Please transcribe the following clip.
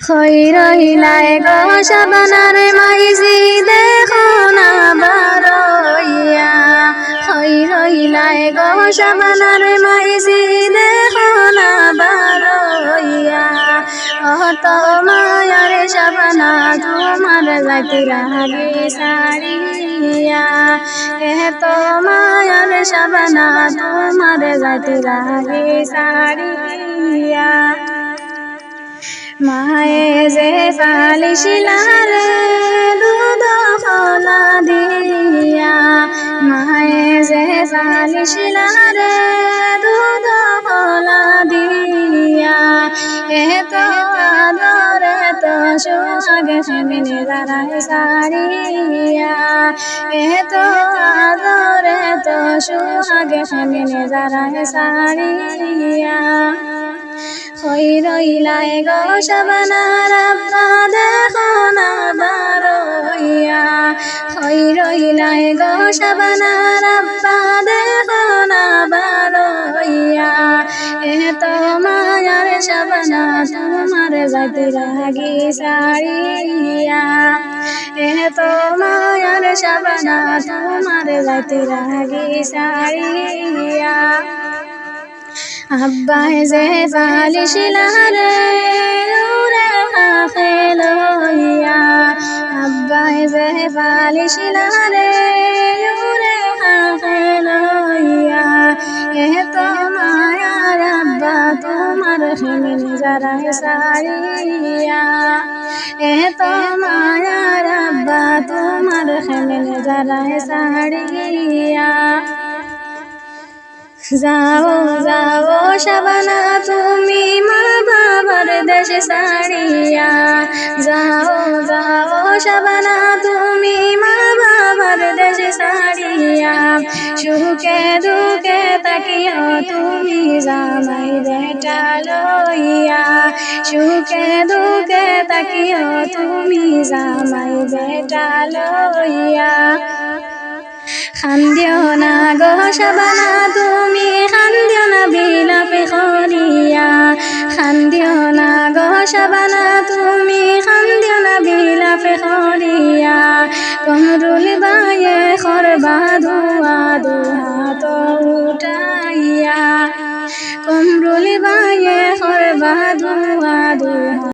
খৈরইলায় গো শাবানার মাইজি দেখো না বারইয়া খৈরইলায় গো শাবানার মাইজি দেখো না বারইয়া অত মায়ার শাবানা তোমার জাতি লাগে সারিয়া এত মায়ার শাবানা, তোমার জাতি লাগে সারিয়া। মায়ে যে পালিশিলারে দুধ খোলা দিয়া, মায়ে যে পালিশিলারে দুধ খোলা দিয়া এত তো সোহাগে সেমিনে দাঁড়ায় সারিয়া এত আদরে তো সোহাগে সেমিনে দাঁড়ায় সারিয়া। রইলাই গো আব্বা দেখো না বারইয়া। হই রইলাই গো আব্বা দেখো না বারইয়া। এ তো মায়ার সবনা তোমার জাতি লাগি সারিয়া। এ তো মায়ার সবনা তোমার জাতি লাগি সারিয়া। আব্বাই যে পালিশিলারে উরে হাফে লইয়া আব্বাই যে পালিশিলারে উরে হাফে লইয়া এ তো মায়ার আব্বা, তোমার হেমিন যারা সারিয়া। এ তো মায়ার আব্বা, তোমার হেমিন যারা সারিয়া। যাও যাও শাবানা তুমি মা বাবার দেশে সারিয়া। যাও যাও শাবানা তুমি মা বাবার দেশে সারিয়া। সুখে দুঃখে তাকিও তুমি জামাই বেটা লইয়া। সুখে দুঃখে তাকিও তুমি জামাই বেটা লইয়া। খান্দিও না গো শাবানা তুমি বসাবানা তুমি কান্দিও না বিলাপ খরিয়া কমরুল বায়ে খরবা ধোয়া দু উঠাইয়া। কমরুল বায়ে